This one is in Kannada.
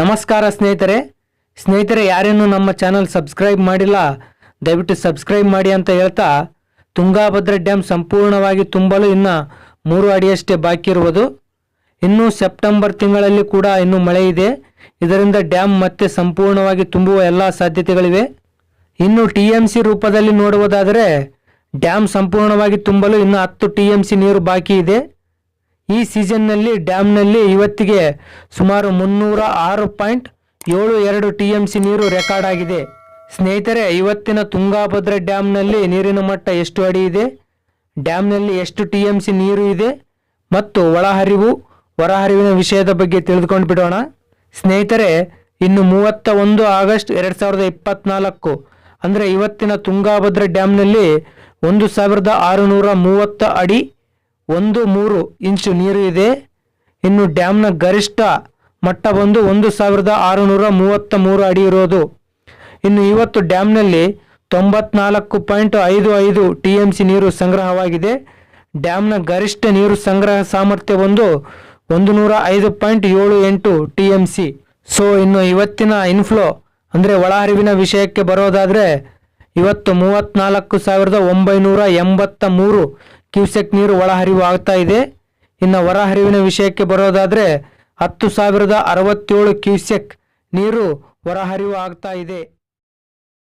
ನಮಸ್ಕಾರ ಸ್ನೇಹಿತರೆ. ಸ್ನೇಹಿತರೆ ಯಾರೇನು ನಮ್ಮ ಚಾನಲ್ ಸಬ್ಸ್ಕ್ರೈಬ್ ಮಾಡಿಲ್ಲ, ದಯವಿಟ್ಟು ಸಬ್ಸ್ಕ್ರೈಬ್ ಮಾಡಿ ಅಂತ ಹೇಳ್ತಾ, ತುಂಗಾಭದ್ರಾ ಡ್ಯಾಮ್ ಸಂಪೂರ್ಣವಾಗಿ ತುಂಬಲು ಇನ್ನು ಮೂರು ಅಡಿಯಷ್ಟೇ ಬಾಕಿ ಇರುವುದು. ಇನ್ನು ಸೆಪ್ಟೆಂಬರ್ ತಿಂಗಳಲ್ಲಿ ಕೂಡ ಇನ್ನು ಮಳೆ ಇದೆ. ಇದರಿಂದ ಡ್ಯಾಮ್ ಮತ್ತೆ ಸಂಪೂರ್ಣವಾಗಿ ತುಂಬುವ ಎಲ್ಲ ಸಾಧ್ಯತೆಗಳಿವೆ. ಇನ್ನು ಟಿ ಎಂ ಸಿ ರೂಪದಲ್ಲಿ ನೋಡುವುದಾದರೆ ಡ್ಯಾಮ್ ಸಂಪೂರ್ಣವಾಗಿ ತುಂಬಲು ಇನ್ನು ಹತ್ತು ಟಿ ಎಂ ಸಿ ನೀರು ಬಾಕಿ ಇದೆ. ಈ ಸೀಸನ್ನಲ್ಲಿ ಡ್ಯಾಮ್ನಲ್ಲಿ ಇವತ್ತಿಗೆ ಸುಮಾರು ಮುನ್ನೂರ ಆರು ಪಾಯಿಂಟ್ ಏಳು ಎರಡು ಟಿ ಎಂ ಸಿ ನೀರು ರೆಕಾರ್ಡ್ ಆಗಿದೆ. ಸ್ನೇಹಿತರೆ, ಇವತ್ತಿನ ತುಂಗಾಭದ್ರಾ ಡ್ಯಾಮ್ನಲ್ಲಿ ನೀರಿನ ಮಟ್ಟ ಎಷ್ಟು ಅಡಿ ಇದೆ? ಡ್ಯಾಮ್ನಲ್ಲಿ ಎಷ್ಟು ಟಿ ಎಂ ಸಿ ನೀರು ಇದೆ? ಮತ್ತು ಒಳಹರಿವು, ಹೊರಹರಿವಿನ ವಿಷಯದ ಬಗ್ಗೆ ತಿಳಿದುಕೊಂಡು ಬಿಡೋಣ. ಸ್ನೇಹಿತರೆ, ಇನ್ನು ಮೂವತ್ತ ಒಂದು ಆಗಸ್ಟ್ ಎರಡು ಸಾವಿರದ ಇಪ್ಪತ್ನಾಲ್ಕು, ಅಂದರೆ ಇವತ್ತಿನ ತುಂಗಾಭದ್ರಾ ಡ್ಯಾಮ್ನಲ್ಲಿ ಒಂದು ಸಾವಿರದ ಆರುನೂರ ಮೂವತ್ತ ಅಡಿ ಒಂದು ಮೂರು ಇಂಚು ನೀರು ಇದೆ. ಇನ್ನು ಡ್ಯಾಮ್ನ ಗರಿಷ್ಠ ಮಟ್ಟ ಬಂದು ಒಂದು ಸಾವಿರದ ಆರುನೂರ ಮೂವತ್ತ ಮೂರು ಅಡಿ ಇರೋದು. ಇನ್ನು ಇವತ್ತು ಡ್ಯಾಮ್ನಲ್ಲಿ ತೊಂಬತ್ನಾಲ್ಕು ಪಾಯಿಂಟ್ ಐದು ಐದು ಟಿ ಎಂ ಸಿ ನೀರು ಸಂಗ್ರಹವಾಗಿದೆ. ಡ್ಯಾಮ್ನ ಗರಿಷ್ಠ ನೀರು ಸಂಗ್ರಹ ಸಾಮರ್ಥ್ಯ ಬಂದು ಒಂದು ನೂರ ಐದು ಪಾಯಿಂಟ್ ಏಳು ಎಂಟು ಟಿ ಎಂ ಸಿ ಸೊ ಇನ್ನು ಇವತ್ತಿನ ಇನ್ಫ್ಲೋ ಅಂದರೆ ಒಳಹರಿವಿನ ವಿಷಯಕ್ಕೆ ಬರೋದಾದರೆ, ಇವತ್ತು ಮೂವತ್ನಾಲ್ಕು ಸಾವಿರದ ಒಂಬೈನೂರ ಎಂಬತ್ತ ಮೂರು ಕ್ಯೂಸೆಕ್ ನೀರು ಒಳಹರಿವು ಆಗ್ತಾ ಇದೆ. ಇನ್ನು ಹೊರಹರಿವಿನ ವಿಷಯಕ್ಕೆ ಬರೋದಾದರೆ ಹತ್ತು ಸಾವಿರದ ಅರವತ್ತೇಳು ಕ್ಯೂಸೆಕ್ ನೀರು ಹೊರಹರಿವು ಆಗ್ತಾ ಇದೆ.